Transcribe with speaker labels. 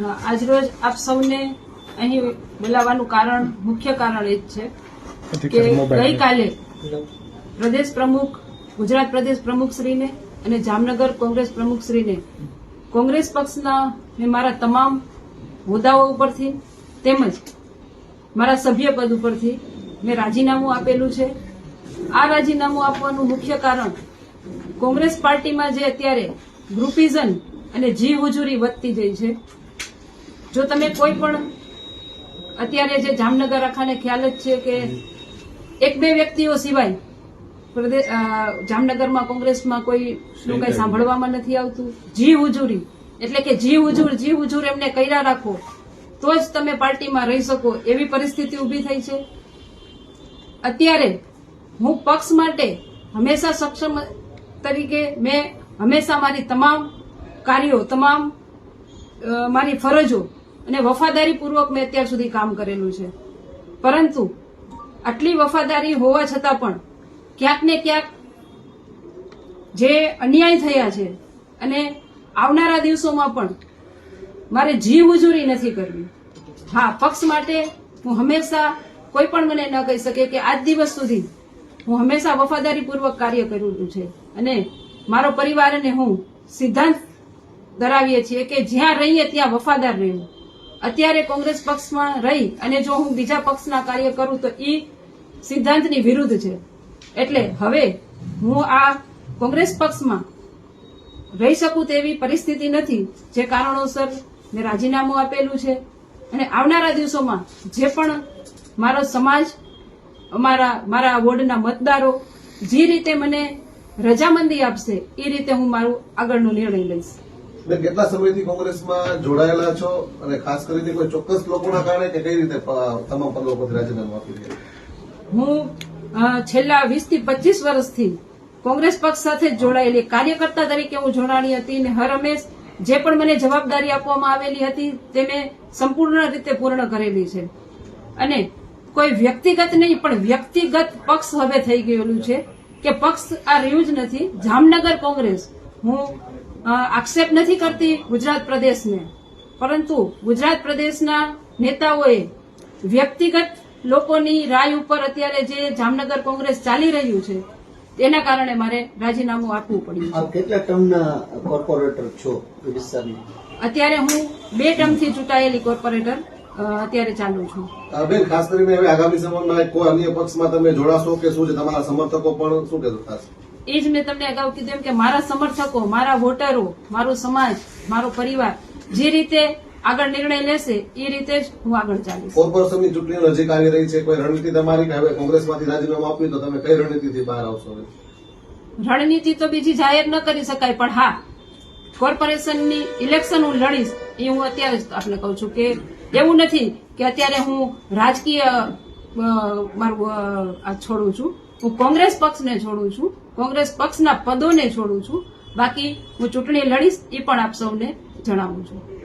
Speaker 1: આજરોજ આપ સૌને અહીં બોલાવવાનું કારણ મુખ્ય કારણ એ જ છે કે ગઈકાલે પ્રદેશ પ્રમુખ ગુજરાત પ્રદેશ પ્રમુખશ્રીને અને જામનગર કોંગ્રેસ પ્રમુખશ્રીને કોંગ્રેસ પક્ષના મેં મારા તમામ હોદ્દાઓ ઉપરથી તેમજ મારા સભ્ય પદ ઉપરથી મેં રાજીનામું આપેલું છે. આ રાજીનામું આપવાનું મુખ્ય કારણ કોંગ્રેસ પાર્ટીમાં જે અત્યારે ગ્રુપિઝમ અને જી હુજુરી વધતી જઈ છે. જો તમે કોઈ પણ અત્યારે જે જામનગર આખાને ખ્યાલ જ છે કે એક બે વ્યક્તિઓ સિવાય પ્રદેશ જામનગરમાં કોંગ્રેસમાં કોઈ શું કઈ સાંભળવામાં નથી આવતું. જી ઉજુરી. એટલે કે જી ઉજુર જી ઉજુર એમને કર્યા રાખો તો જ તમે પાર્ટીમાં રહી શકો. એવી પરિસ્થિતિ ઊભી થઈ છે. અત્યારે હું પક્ષ માટે હંમેશા સક્ષમ તરીકે મેં હંમેશા મારી તમામ કાર્યો તમામ મારી ફરજો અને વફાદારીપૂર્વક મેં અત્યાર સુધી કામ કરેલું છે. પરંતુ આટલી વફાદારી હોવા છતાં પણ ક્યાંક ને ક્યાંક જે અન્યાય થયા છે અને આવનારા દિવસોમાં પણ મારે જીવ ઉજૂરી નથી કરવી. હા, પક્ષ માટે હું હંમેશા કોઈ પણ મને ન કહી શકે કે આજ દિવસ સુધી હું હંમેશા વફાદારીપૂર્વક કાર્ય કર્યું છે. અને મારો પરિવાર અને હું સિદ્ધાંત ધરાવીએ છીએ કે જ્યાં રહીએ ત્યાં વફાદાર રહેવું. અત્યારે કોંગ્રેસ પક્ષમાં રહી અને જો હું બીજા પક્ષના કાર્ય કરું તો એ સિદ્ધાંતની વિરુદ્ધ છે. એટલે હવે હું આ કોંગ્રેસ પક્ષમાં રહી શકું તેવી પરિસ્થિતિ નથી, જે કારણોસર મેં રાજીનામું આપેલું છે. અને આવનારા દિવસોમાં જે પણ મારો સમાજ, અમારા, મારા વોર્ડના મતદારો જે રીતે મને રજામંદી આપશે, એ રીતે હું મારું આગળનો નિર્ણય લઈશ.
Speaker 2: બેન કેટલા સમયથી કોંગ્રેસમાં જોડાયેલા છો? અને ખાસ કરીને કોઈ ચોક્કસ લોકોના કારણે કે કઈ રીતે તમામ પદો રાજીનામું આપી રહ્યા
Speaker 1: હું છેલ્લા વીસથી પચીસ વર્ષથી કોંગ્રેસ પક્ષ સાથે જોડાયેલી કાર્યકર્તા તરીકે હું જોડાણી હતી અને હર હંમેશ જે પણ મને જવાબદારી આપવામાં આવેલી હતી તે મેં સંપૂર્ણ રીતે પૂર્ણ કરેલી છે. અને કોઈ વ્યક્તિગત નહીં, પણ વ્યક્તિગત પક્ષ હવે થઈ ગયેલું છે કે પક્ષ આ રહ્યું જ નથી. જામનગર કોંગ્રેસ હું આક્ષેપ નથી કરતી ગુજરાત પ્રદેશને. પરંતુ ગુજરાત પ્રદેશના નેતાઓએ વ્યક્તિગત લોકોની રાય ઉપર અત્યારે જે જામનગર કોંગ્રેસ ચાલી રહ્યું છે તેના કારણે મારે રાજીનામું આપવું પડ્યું
Speaker 3: આપ કેટલા ટર્મના કોર્પોરેટર છો
Speaker 1: અત્યારે હું બે ટર્મથી ચૂંટાયેલી કોર્પોરેટર અત્યારે ચાલુ છું.
Speaker 2: બેન ખાસ કરીને હવે આગામી સમયમાં કોઈ અન્ય પક્ષમાં તમે જોડાશો કે શું છે? તમારા સમર્થકો પણ શું કહેશો ખાસ?
Speaker 1: એ જ મેં તમને અગાઉ કીધું એમ કે મારા સમર્થકો મારા વોટરો મારો સમાજ મારો પરિવાર જે રીતે આગળ નિર્ણય લેશે એ રીતે જ હું આગળ ચાલીશ.
Speaker 2: કોર્પોરેશનની ચૂંટણી નજીક આવી રહી છે કોઈ રણનીતિ તમારી કે હવે કોંગ્રેસમાંથી રાજીનામું આપ્યું તો તમે કઈ રણનીતિથી બહાર આવશો
Speaker 1: રણનીતિ તો બીજી જાહેર ન કરી શકાય પણ હા કોર્પોરેશનની ઇલેક્શન હું લડીશ એ હું અત્યારે જ આપને કહું છું કે એવું નથી કે અત્યારે હું રાજકીય મારું છોડું છું હું કોંગ્રેસ પક્ષને છોડું છું કોંગ્રેસ પક્ષના પદોને છોડું છું. બાકી હું ચૂંટણી લડીશ, એ પણ આપ સૌને જણાવું છું.